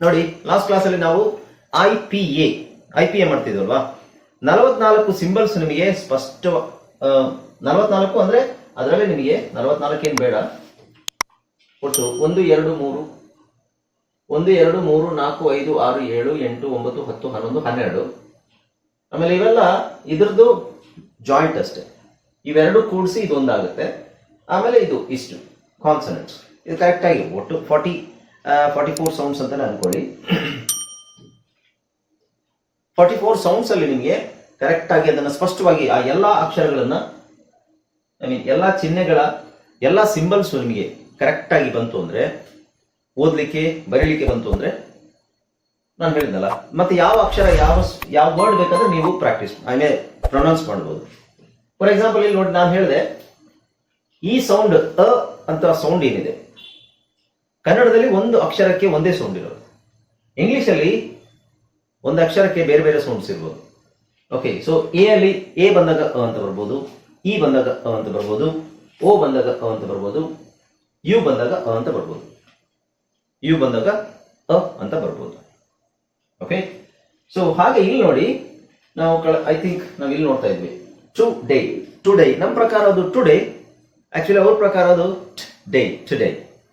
ನೋಡಿ ಲಾಸ್ಟ್ ಕ್ಲಾಸಲ್ಲಿ ನಾವು I P A I P A ಮಾಡ್ತಿದ್ವಲ್ವಾ? ನಲವತ್ನಾಲ್ಕು ಸಿಂಬಲ್ಸ್ ನಿಮಗೆ ಸ್ಪಷ್ಟ ನಲವತ್ನಾಲ್ಕು ಅಂದ್ರೆ ಅದರಲ್ಲಿ ನಿಮಗೆ ನಲವತ್ನಾಲ್ಕು ಏನು ಬೇಡ? ಒಟ್ಟು ಒಂದು, ಎರಡು, ಮೂರು. ಒಂದು, ಎರಡು, ಮೂರು, ನಾಲ್ಕು, ಐದು, ಆರು, ಏಳು, ಎಂಟು, ಒಂಬತ್ತು, ಹತ್ತು, ಹನ್ನೊಂದು, ಹನ್ನೆರಡು. ಆಮೇಲೆ ಇವೆಲ್ಲ ಇದ್ರದ್ದು ಜಾಯಿಂಟ್ ಅಷ್ಟೇ. ಇವೆರಡು ಕೂಡಿಸಿ ಇದೊಂದಾಗುತ್ತೆ. ಆಮೇಲೆ ಇದು ಇಷ್ಟು ಕಾನ್ಸನೆಂಟ್ಸ್ ಇದು ಕರೆಕ್ಟ್ ಆಗಿ ಒಟ್ಟು ಫಾರ್ಟಿ ಫಾರ್ಟಿ ಫೋರ್ ಸೌಂಡ್ಸ್ ಅಂತಾನೆ ಅನ್ಕೊಳ್ಳಿ. ಫಾರ್ಟಿ ಫೋರ್ ಸೌಂಡ್ಸ್ ಅಲ್ಲಿ ನಿಮಗೆ ಕರೆಕ್ಟ್ ಆಗಿ ಅದನ್ನು ಸ್ಪಷ್ಟವಾಗಿ ಆ ಎಲ್ಲ ಅಕ್ಷರಗಳನ್ನ ಐ ಮೀನ್ ಎಲ್ಲ ಚಿಹ್ನೆಗಳ, ಎಲ್ಲ ಸಿಂಬಲ್ಸ್ ನಿಮಗೆ ಕರೆಕ್ಟ್ ಆಗಿ ಬಂತು ಅಂದ್ರೆ, ಓದ್ಲಿಕ್ಕೆ, ಬರೀಲಿಕ್ಕೆ ಬಂತು ಅಂದ್ರೆ ನಾನು ಹೇಳಿದ್ನಲ್ಲ, ಮತ್ತೆ ಯಾವ ಅಕ್ಷರ, ಯಾವ ಯಾವ ವರ್ಡ್ ಬೇಕಾದ್ರೆ ನೀವು ಪ್ರಾಕ್ಟೀಸ್ ಐ ಮೇ ಪ್ರೊನೌನ್ಸ್ ಮಾಡ್ಬೋದು. ಫಾರ್ ಎಕ್ಸಾಂಪಲ್ ಇಲ್ಲಿ ನೋಡಿ ನಾನು ಹೇಳಿದೆ, ಈ ಸೌಂಡ್ ಅ ಅಂತ ಸೌಂಡ್ ಏನಿದೆ? ಕನ್ನಡದಲ್ಲಿ ಒಂದು ಅಕ್ಷರಕ್ಕೆ ಒಂದೇ ಸೌಂಡ್ ಇರೋದು. ಇಂಗ್ಲಿಷಲ್ಲಿ ಒಂದು ಅಕ್ಷರಕ್ಕೆ ಬೇರೆ ಬೇರೆ ಸೌಂಡ್ಸ್ ಇರ್ಬೋದು. ಓಕೆ ಸೊ ಎ ಅಲ್ಲಿ ಎ ಬಂದಾಗ ಅಂತ ಬರ್ಬೋದು ಇ ಬಂದಾಗ ಅಂತ ಬರ್ಬೋದು ಓ ಬಂದಾಗ ಅಂತ ಬರ್ಬೋದು ಯು ಬಂದಾಗ ಅ ಅಂತ ಬರ್ಬೋದು. ಯು ಬಂದಾಗ ಅ ಅಂತ ಬರ್ಬೋದು. ಓಕೆ ಸೊ ಹಾಗೆ ಇಲ್ಲಿ ನೋಡಿ, ನಾವು ಐ ಥಿಂಕ್ ನಾವು ಇಲ್ಲಿ ನೋಡ್ತಾ ಇದ್ವಿ. ಟು ಡೇ ಟು ಡೇ ನಮ್ಮ ಪ್ರಕಾರ ಅದು ಟು ಡೇ ಆಕ್ಚುಲಿ ಅವ್ರ ಪ್ರಕಾರ ಅದು ಡೇ ಟು ಡೇ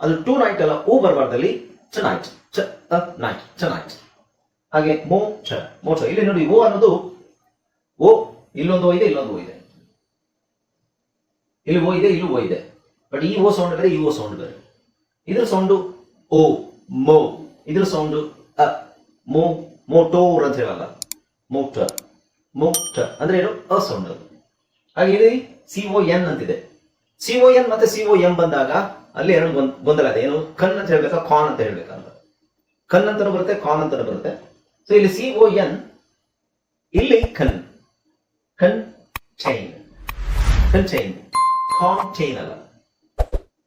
ಅದು ಟು ನೈಟ್ ಅಲ್ಲ ಓ ಬರಬಾರ್ದಲ್ಲಿ ಚ ನೈಟ್ ಚ ನೈಟ್ ಚ ಹಾಗೆ ಮೋ ಚ ಮೋ ಚ ಇಲ್ಲಿ ನೋಡಿ, ಓ ಅನ್ನೋದು, ಓ, ಇಲ್ಲೊಂದು ಓ ಇದೆ, ಇಲ್ಲೊಂದು ಓ ಇದೆ. ಇಲ್ಲಿ ಓ ಇದೆ, ಇಲ್ಲೂ ಓ ಇದೆ. ಬಟ್ ಈ ಓ ಸೌಂಡ್ ಬೇರೆ, ಈ ಓ ಸೌಂಡ್ ಬೇರೆ. ಇದ್ರ ಸೌಂಡು ಓ, ಮೋ. ಇದ್ರ ಸೌಂಡು ಅ, ಮೋ ಮೋಟೋರ್ ಅಂತ ಹೇಳಲ್ಲ. ಮೋಟ ಮೋಟ ಅಂದ್ರೆ ಏನು? ಅ ಸೌಂಡ್ ಅದು. ಹಾಗೆ ಇಲ್ಲಿ ಸಿ ಒ ಎನ್ ಅಂತಿದೆ. ಸಿ ಒ ಎನ್ ಮತ್ತೆ ಸಿ ಒ ಎಂ ಬಂದಾಗ ಅಲ್ಲಿ ಗೊಂದ್- ಗೊಂದಲ ಇದೆ. ಏನು ಕನ್ ಅಂತ ಹೇಳ್ಬೇಕಾ ಕಾನ್ ಅಂತ ಹೇಳ್ಬೇಕಾ ಅಂತ. ಕನ್ ಅಂತಾನು ಬರುತ್ತೆ ಕಾನ್ ಅಂತಾನು ಬರುತ್ತೆ. ಸೊ ಇಲ್ಲಿ ಸಿ ಓ ಎನ್ ಇಲ್ಲಿ ಕನ್ ಕನ್ ಚೈನ್ ಕನ್ ಚೈನ್ ಕಾನ್ ಚೈನ್ ಅಲ್ಲ.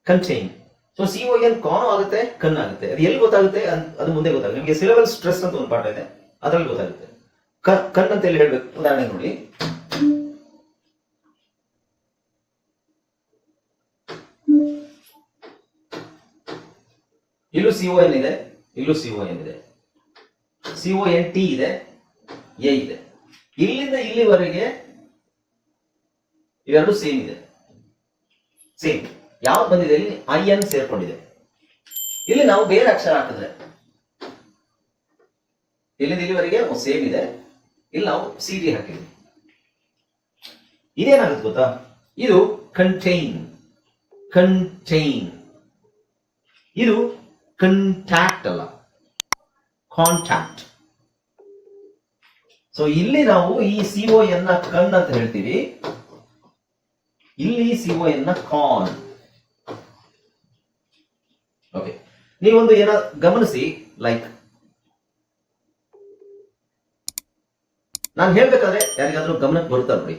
Cun chain so C O N con ಆಗುತ್ತೆ ಕನ್ ಆಗುತ್ತೆ. ಅದು ಎಲ್ಲಿ ಗೊತ್ತಾಗುತ್ತೆ ಅದು ಮುಂದೆ ಗೊತ್ತಾಗುತ್ತೆ. ನಿಮಗೆ ಸಿಲೆಬಲ್ ಸ್ಟ್ರೆಸ್ ಅಂತ ಒಂದು ಪಾಠ ಇದೆ. ಅದರಲ್ಲಿ ಗೊತ್ತಾಗುತ್ತೆ. ಕನ್ ಅಂತ ಹೇಳಿ ಹೇಳ್ಬೇಕು? ಉದಾಹರಣೆ ನೋಡಿ. ಇಲ್ಲೂ ಸಿ ಎನ್ ಇದೆ, ಇಲ್ಲೂ ಸಿ ಎನ್ ಇದೆ. ಸಿ ಎನ್ ಟಿ ಇದೆ ಎ ಇದೆ. ಇಲ್ಲಿಂದ ಇಲ್ಲಿವರೆಗೆ ಇವೆರಡು ಸೇಮ್ ಇದೆ. ಸೇಮ್ ಯಾವ್ದು ಬಂದಿದೆ? ಇಲ್ಲಿ ಐ ಎನ್ ಸೇರ್ಕೊಂಡಿದೆ. ಇಲ್ಲಿ ನಾವು ಬೇರೆ ಅಕ್ಷರ ಹಾಕಿದ್ರೆ, ಇಲ್ಲಿಂದ ಇಲ್ಲಿವರೆಗೆ ಸೇಮ್ ಇದೆ. ಇಲ್ಲಿ ನಾವು ಸಿ ಟಿ ಹಾಕಿದ್ವಿ. ಇದೇನಾಗುತ್ತೆ ಗೊತ್ತಾ? ಇದು ಕಂಟೈನ್ ಕಂಟೈನ್ ಇದು ಕಂಟ್ಯಾಕ್ಟ್ ಅಲ್ಲ. ಕಾಂಟ್ಯಾಕ್ಟ್ ಸೊ ಇಲ್ಲಿ ನಾವು ಈ ಸಿಒ ಎನ್ನ ಕಣ್ ಅಂತ ಹೇಳ್ತೀವಿ. ಇಲ್ಲಿ ಸಿಒ ಯನ್ನ ನ ಕಾನ್ ಓಕೆ ನೀವೊಂದು ಏನ ಗಮನಿಸಿ ಲೈಕ್ ನಾನು ಹೇಳ್ಬೇಕಾದ್ರೆ ಯಾರಿಗಾದ್ರೂ ಗಮನಕ್ಕೆ ಬರುತ್ತಾ ನೋಡಿ.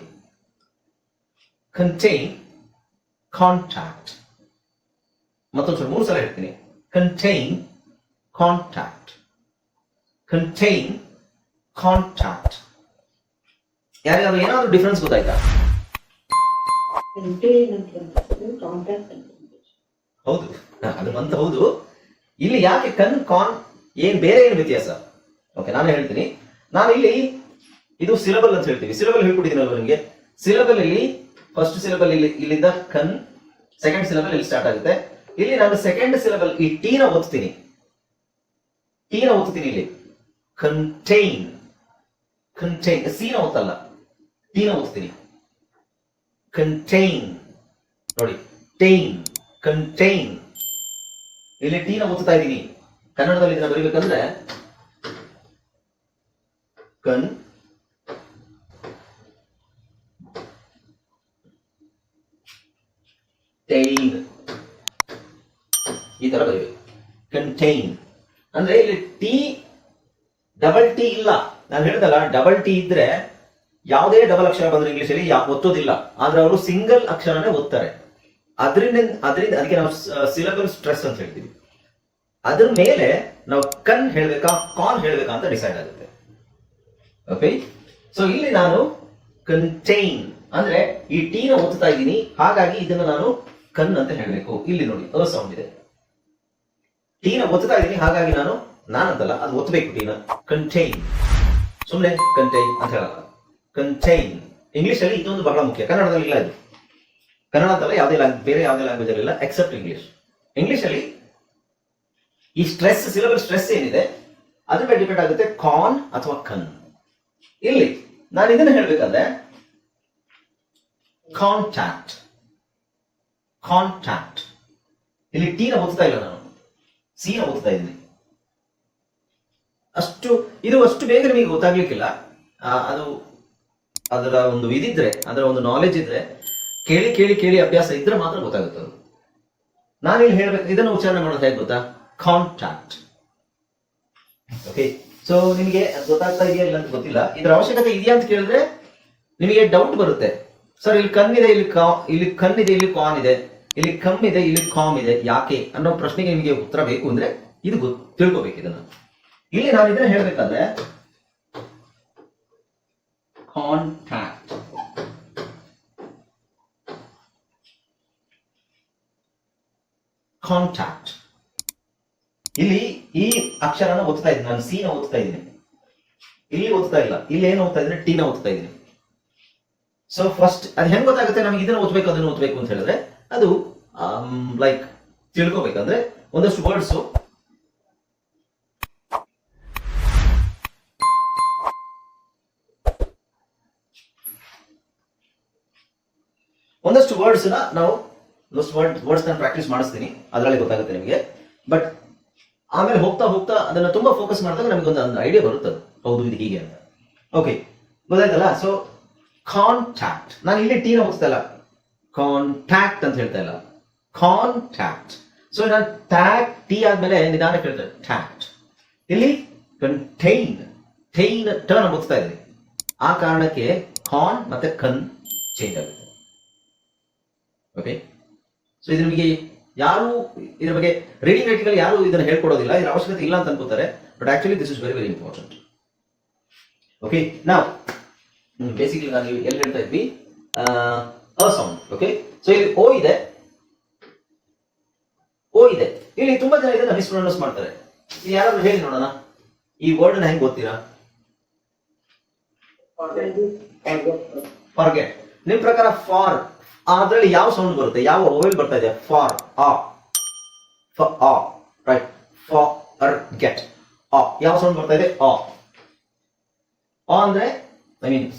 ಕಂಟೈನ್ ಕಾಂಟ್ಯಾಕ್ಟ್ ಮತ್ತೊಂದ್ಸಲ ಮೂರು ಸಲ ಹೇಳ್ತೀನಿ. Contain contact. Contain contact. ಯಾರಿಗಾದ್ರೂ ಏನಾದ್ರು ಡಿಫ್ರೆನ್ಸ್ ಗೊತ್ತಾಯ್ತಾ. ಹೌದು. ಅದು ಬಂತ ಹೌದು. ಇಲ್ಲಿ ಯಾಕೆ ಕನ್ ಕಾನ್ ಏನ್ ಬೇರೆ ಏನು ವ್ಯತ್ಯಾಸ? ಓಕೆ ನಾನು ಹೇಳ್ತೀನಿ. ನಾನು ಇಲ್ಲಿ ಇದು ಸಿಲಬಲ್ ಅಂತ ಹೇಳ್ತೀವಿ ಸಿಲಬಲ್ ಹೇಳ್ಕೊಟ್ಟಿದ್ದೀನಲ್ವ ನಿಮಗೆ? ಸಿಲಬಲ್ ಇಲ್ಲಿ ಫಸ್ಟ್ ಸಿಲಬಲ್ ಇಲ್ಲಿ ಇಲ್ಲಿಂದ ಕನ್ ಸೆಕೆಂಡ್ ಸಿಲಬಲ್ ಇಲ್ಲಿ ಸ್ಟಾರ್ಟ್ ಆಗುತ್ತೆ. ಇಲ್ಲಿ ನಾನು ಸೆಕೆಂಡ್ ಸಿಲಬಲ್ ಈ ಟೀನ ಓದ್ತೀನಿ. ಟೀನ ಓದ್ತೀನಿ ಇಲ್ಲಿ. ಕಂಟೈನ್ ಕಂಟೈನ್ ಸೀನ ಓದ್ತಲ್ಲ. ಟೀನ ಓದ್ತೀನಿ. ಕಂಟೈನ್ ನೋಡಿ. ಟೈನ್ ಕಂಟೈನ್ ಇಲ್ಲಿ ಟೀನ ಓದ್ತಾ ಇದ್ದೀನಿ. ಕನ್ನಡದಲ್ಲಿ ಇದನ್ನ ಬರೀಬೇಕಂದ್ರೆ ಕನ್ ಟೈನ್ ಈ ತರ ಬರೀಬೇಕು ಕಂಟೈನ್ ಅಂದ್ರೆ ಇಲ್ಲಿ ಟಿ ಡಬಲ್ ಟಿ ಇಲ್ಲ. ನಾನು ಹೇಳ್ದಲ್ಲ ಡಬಲ್ ಟಿ ಇದ್ರೆ ಯಾವುದೇ ಡಬಲ್ ಅಕ್ಷರ ಬಂದ್ರೆ ಇಂಗ್ಲಿಷ್ ಅಲ್ಲಿ ಒತ್ತೋದಿಲ್ಲ ಆದ್ರೆ ಅವರು ಸಿಂಗಲ್ ಅಕ್ಷರನೇ ಒತ್ತಾರೆ. ಅದರಿಂದ ಅದರಿಂದ ಅದಕ್ಕೆ ನಾವು ಸಿಲಬಲ್ ಸ್ಟ್ರೆಸ್ ಅಂತ ಹೇಳ್ತೀವಿ. ಅದ್ರ ಮೇಲೆ ನಾವು ಕನ್ ಹೇಳ್ಬೇಕಾ ಕಾನ್ ಹೇಳ್ಬೇಕಾ ಅಂತ ಡಿಸೈಡ್ ಆಗುತ್ತೆ. ಓಕೆ ಸೊ ಇಲ್ಲಿ ನಾನು ಕಂಟೈನ್ ಅಂದ್ರೆ ಈ ಟೀನ ಒತ್ತುತ್ತಾ ಇದ್ದೀನಿ. ಹಾಗಾಗಿ ಇದನ್ನ ನಾನು ಕನ್ ಅಂತ ಹೇಳಬೇಕು. ಇಲ್ಲಿ ನೋಡಿ ಅ ಸೌಂಡ್ ಇದೆ. ಟೀನ ಒತ್ತಾ ಇದ್ದೀನಿ, ಹಾಗಾಗಿ ನಾನು ನಾನಂತಲ್ಲ, ಅದು ಒತ್ತಬೇಕು ಟೀನ. ಕಂಟೈನ್ ಸುಮ್ಮನೆ ಕಂಟೈನ್ ಅಂತ ಹೇಳಲ್ಲ. ಕಂಟೈನ್ ಇಂಗ್ಲಿಷ್ ಅಲ್ಲಿ ಇದೊಂದು ಬಹಳ ಮುಖ್ಯ. ಕನ್ನಡದಲ್ಲಿ ಇಲ್ಲ ಇದು. ಕನ್ನಡ ಅಂತಲ್ಲ ಯಾವುದೇ ಬೇರೆ ಯಾವುದೇ ಲ್ಯಾಂಗ್ವೇಜ್ ಅಲ್ಲಿ ಇಲ್ಲ ಎಕ್ಸೆಪ್ಟ್ ಇಂಗ್ಲಿಷ್ ಇಂಗ್ಲಿಷ್ ಅಲ್ಲಿ ಈ ಸ್ಟ್ರೆಸ್ ಸಿಲಬಲ್ ಸ್ಟ್ರೆಸ್ ಏನಿದೆ, ಅದ್ರ ಮೇಲೆ ಡಿಪೆಂಡ್ ಆಗುತ್ತೆ ಕಾನ್ ಅಥವಾ ಕನ್ ಇಲ್ಲಿ ನಾನು ಇದನ್ನ ಹೇಳ್ಬೇಕಾದ್ರೆ ಕಾಂಟ್ಯಾಕ್ಟ್ ಕಾಂಟ್ಯಾಕ್ಟ್ ಇಲ್ಲಿ ಟೀನ ಒತ್ತಾ ಇಲ್ಲ ನಾನು. ಸಿ ನ ಓದ್ತಾ ಇದ್ದೀನಿ. ಅಷ್ಟು, ಇದು ಅಷ್ಟು ಬೇಗ ನಿಮಗೆ ಗೊತ್ತಾಗ್ಲಿಕ್ಕಿಲ್ಲ. ಅದು ಅದರ ಒಂದು ಇದಿದ್ರೆ, ಅದರ ಒಂದು ನಾಲೆಜ್ ಇದ್ರೆ, ಕೇಳಿ ಕೇಳಿ ಕೇಳಿ ಅಭ್ಯಾಸ ಇದ್ರೆ ಮಾತ್ರ ಗೊತ್ತಾಗುತ್ತೆ ಅದು. ನಾನಿಲ್ಲಿ ಹೇಳ್ಬೇಕು, ಇದನ್ನು ಉಚ್ಚಾರಣೆ ಮಾಡೋದು ಹೇಗೆ ಗೊತ್ತಾ? ಕಾಂಟ್ಯಾಕ್ಟ್ ಓಕೆ ಸೊ ನಿಮಗೆ ಗೊತ್ತಾಗ್ತಾ ಇದೆಯಾ ಇಲ್ಲ ಅಂತ ಗೊತ್ತಿಲ್ಲ. ಇದ್ರ ಅವಶ್ಯಕತೆ ಇದೆಯಾ ಅಂತ ಕೇಳಿದ್ರೆ ನಿಮಗೆ ಡೌಟ್ ಬರುತ್ತೆ. ಸರ್ ಇಲ್ಲಿ ಕಣ್ಣಿದೆ, ಇಲ್ಲಿ ಕಾ, ಇಲ್ಲಿ ಕಣ್ಣಿದೆ, ಇಲ್ಲಿ ಕಾನ್ ಇದೆ ಇಲ್ಲಿ ಕಮ್ ಇದೆ, ಇಲ್ಲಿ ಕಾಮ್ ಇದೆ. ಯಾಕೆ ಅನ್ನೋ ಪ್ರಶ್ನೆಗೆ ನಿಮಗೆ ಉತ್ತರ ಬೇಕು ಅಂದ್ರೆ ಇದು ತಿಳ್ಕೋಬೇಕು ಇದನ್ನ. ಇಲ್ಲಿ ನಾನು ಇದನ್ನ ಹೇಳ್ಬೇಕಾದ್ರೆ ಕಾಂಟ್ಯಾಕ್ಟ್ ಕಾಂಟ್ಯಾಕ್ಟ್ ಇಲ್ಲಿ ಈ ಅಕ್ಷರನ ಓದ್ತಾ ಇದ್ದೀನಿ. ನಾನು ಸಿ ನ ಓದ್ತಾ ಇದ್ದೀನಿ. ಇಲ್ಲಿ ಓದ್ತಾ ಇಲ್ಲ. ಇಲ್ಲಿ ಏನು ಓದ್ತಾ ಇದ್ದೀನಿ? ಟಿ ನ ಓದ್ತಾ ಇದ್ದೀನಿ. ಸೊ ಫಸ್ಟ್ ಅದು ಹೆಂಗ್ ಗೊತ್ತಾಗುತ್ತೆ? ನಮ್ಗೆ ಇದನ್ನ ಓದ್ಬೇಕು, ಅದನ್ನ ಓದ್ಬೇಕು ಅಂತ ಹೇಳಿದ್ರೆ ಅದು ಲೈಕ್ ತಿಳ್ಕೊಬೇಕಂದ್ರೆ ಒಂದಷ್ಟು ವರ್ಡ್ಸ್ ಒಂದಷ್ಟು ವರ್ಡ್ಸ್ನ ನಾವು ವರ್ಡ್ ವರ್ಡ್ಸ್ ನಾನು ಪ್ರಾಕ್ಟೀಸ್ ಮಾಡಿಸ್ತೀನಿ. ಅದರಲ್ಲಿ ಗೊತ್ತಾಗುತ್ತೆ ನಿಮಗೆ. ಬಟ್ ಆಮೇಲೆ ಹೋಗ್ತಾ ಹೋಗ್ತಾ ಅದನ್ನ ತುಂಬಾ ಫೋಕಸ್ ಮಾಡಿದಾಗ ನಮಗೆ ಒಂದು ಐಡಿಯಾ ಬರುತ್ತೆ ಹೌದು, ಇದು ಹೀಗೆ ಅಂತ. ಓಕೆ ಗೊತ್ತಾಯ್ತಲ್ಲ? ಸೊ ಕಾಂಟ್ಯಾಕ್ಟ್ ನಾನು ಇಲ್ಲಿ ಟೀನ ಹೋಗ್ತಾ ಇಲ್ಲ ಕಾಂಟ್ಯಾಕ್ಟ್ ಅಂತ ಹೇಳ್ತಾ ಇಲ್ಲ. ಕಾಂಟ್ಯಾಕ್ಟ್ ಸೊ ನಾನು ಟ್ಯಾಕ್ ಟಿ ಆದ್ಮೇಲೆ ನಿಧಾನ ಹೇಳ್ತೇನೆ ಟ್ಯಾಕ್ಟ್ ಇಲ್ಲಿ ಕಂಟೈನ್ ಟೈನ್ ಟರ್ನ್ ಮುಗಿಸ್ತಾ ಇದ್ದೀನಿ ಆ ಕಾರಣಕ್ಕೆ ಕಾನ್ ಮತ್ತೆ ಕನ್ ಚೇಂಜ್ ಆಗುತ್ತೆ. ಓಕೆ ಸೊ ಇದ್ರ ಬಗ್ಗೆ ಯಾರು, ಇದ್ರ ಬಗ್ಗೆ ರೀಡಿಂಗ್ ರೈಟಿಂಗ್ ಯಾರು ಇದನ್ನ ಹೇಳ್ಕೊಡೋದಿಲ್ಲ. ಇದರ ಅವಶ್ಯಕತೆ ಇಲ್ಲ ಅಂತ ಅನ್ಕೋತಾರೆ but actually this is very very important okay ನಾವು ಬೇಸಿಕಲಿ ನಾನು ಎಲ್ಲಿ ಹೇಳ್ತಾ ಇದ್ವಿ? ಸೌಂಡ್ ಓಕೆ ಸೊ ಇಲ್ಲಿ ಓ ಇದೆ. ಓ ಇದೆ. ಇಲ್ಲಿ ತುಂಬಾ ಜನ ಇದನ್ನ ಮಿಸ್ಪ್ರೊನೌನ್ಸ್ ಮಾಡ್ತಾರೆ. ಇಲ್ಲಿ ಯಾರಾದ್ರೂ ಹೇಳಿ ನೋಡೋಣ. ಈ ವರ್ಡ್ನ ಹೆಂಗ್ ಗೊತ್ತೀರಾ? ಫಾರ್ಗೆಟ್ ನಿಮ್ ಪ್ರಕಾರ ಫಾರ್ ಅದ್ರಲ್ಲಿ ಯಾವ ಸೌಂಡ್ ಬರುತ್ತೆ? ಯಾವ ಓವೆಲ್ ಬರ್ತಾ ಇದೆ? ಫಾರ್ ಆ. ಫ ಆ. ರೈಟ್ ಫಾರ್ ಗೆಟ್ ಆ. ಯಾವ ಸೌಂಡ್ ಬರ್ತಾ ಇದೆ? ಆ. ಅಂದ್ರೆ ಐ ಮೀನ್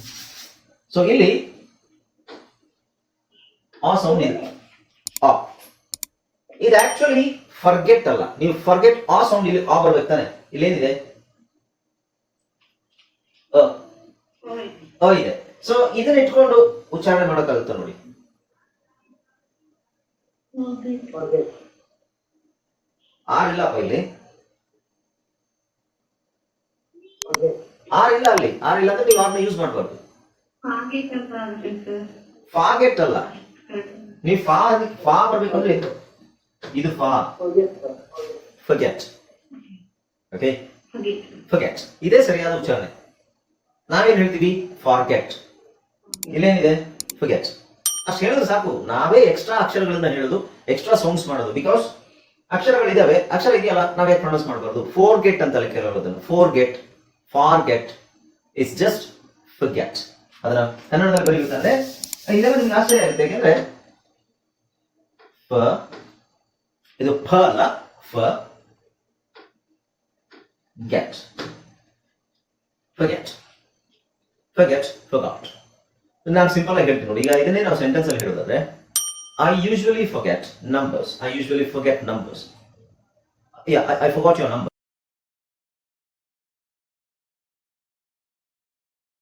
ಸೊ ಇಲ್ಲಿ ಆ ಸೌಂಡ್ ಇದೆ. ಆ. ಇದು ಆಕ್ಚುಲಿ ಫರ್ಗೆಟ್ ಅಲ್ಲ. ನೀವು ಫರ್ಗೆಟ್ ಆ ಸೌಂಡ್ ಇಲ್ಲಿ ಆ ಬರ್ಬೇಕು ತಾನೆ. ಇಲ್ಲೇನಿದೆ? ಅ. ಇದೆ. ಸೊ ಇದನ್ನ ಇಟ್ಕೊಂಡು ಉಚ್ಚಾರಣೆ ಮಾಡೋಕ್ಕಾಗುತ್ತೆ ನೋಡಿ. ಆರ್ ಇಲ್ಲಪ್ಪ ಇಲ್ಲಿ. ಆರ್ ಇಲ್ಲ ಅಲ್ಲಿ. ಆರ್ ಇಲ್ಲ ಅಂದ್ರೆ ನೀವು ಆರ್ನ ಯೂಸ್ ಮಾಡಬಾರ್ದು. ಫಾಗೆಟ್ ಅಲ್ಲ. ನೀವು ಫಾ ಫಾ ಬರ್ಬೇಕು ಅಂದ್ರೆ ಇದು. ಫಾ. ಫರ್ಗೆಟ್ ಓಕೆ ಫಗ್ಯಾಚ್ ಇದೇ ಸರಿಯಾದ ಉಚ್ಚಾರಣೆ. ನಾವೇನ್ ಹೇಳ್ತೀವಿ? ಫಾರ್ಗೆಟ್ ಇಲ್ಲೇನಿದೆ? ಫಗ್ಯಾಚ್ ಅಷ್ಟು ಹೇಳಿದ್ರೆ ಸಾಕು. ನಾವೇ ಎಕ್ಸ್ಟ್ರಾ ಅಕ್ಷರಗಳನ್ನ ಹೇಳೋದು ಎಕ್ಸ್ಟ್ರಾ ಸೌಂಡ್ಸ್ ಮಾಡೋದು. ಬಿಕಾಸ್ ಅಕ್ಷರಗಳಿದಾವೆ. ಅಕ್ಷರ ಇದೆಯಲ್ಲ, ನಾವೇ ಪ್ರೊನೌನ್ಸ್ ಮಾಡಬಾರ್ದು. ಫೋರ್ ಗೆಟ್ ಅಂತ ಕೇಳೋದನ್ನು forget forget it's just ಫಗ್ಯಾಚ್ ಅದನ್ನ ಕನ್ನಡದಲ್ಲಿ ಬರೀಬೇಕಂದ್ರೆ ಇದೆಲ್ಲ ನಿಮ್ಗೆ ಆಶ್ಚರ್ಯ ಆಗುತ್ತೆ. ಯಾಕೆಂದ್ರೆ ಫ ಇದು ಫ ಅಲ್ಲ ಫ ಗೆಟ್ ಫರ್ಗೆಟ್ ಫರ್ಗೆಟ್ ಫರ್ಗಾಟ್ ನಾನು ಸಿಂಪಲ್ ಆಗಿ ಹೇಳ್ತೀನಿ ನೋಡಿ ಈಗ ಇದನ್ನೇ ನಾವು ಸೆಂಟೆನ್ಸ್ ಅಲ್ಲಿ ಹೇಳೋದಾದ್ರೆ I usually forget numbers I usually forget numbers yeah I forgot your number